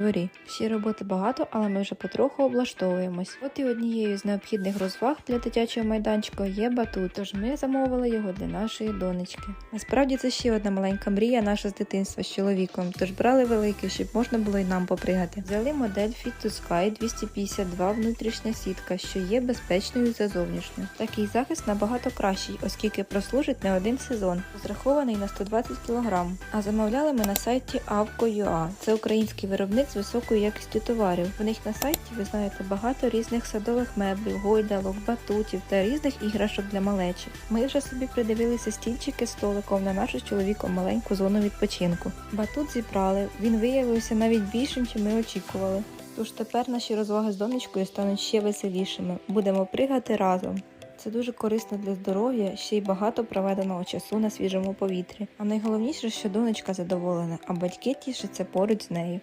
дворі. Ще роботи багато, але ми вже потроху облаштовуємось. От і однією з необхідних розваг для дитячого майданчика є батут, тож ми замовили його для нашої донечки. Насправді це ще одна маленька мрія наша з дитинства з чоловіком, тож брали великий, щоб можна було й нам попригати. Взяли модель Fit to Sky 252 внутрішня сітка, що є безпечною за зовнішню. Такий захист набагато кращий, оскільки прослужить не один сезон, розрахований на 120 кг. А замовляли ми на сайті Avco.ua. Це український виробник з високою якістю товарів. В них на сайті ви знаєте багато різних садових меблів, гойдалок, батутів та різних іграшок для малечі. Ми вже собі придивилися стільчики з столиком на нашу з чоловіком маленьку зону відпочинку. Батут зібрали. Він виявився навіть більшим, ніж ми очікували. Тож тепер наші розваги з донечкою стануть ще веселішими. Будемо пригати разом. Це дуже корисно для здоров'я, ще й багато проведеного часу на свіжому повітрі. А найголовніше, що донечка задоволена, а батьки тішаться поруч з нею.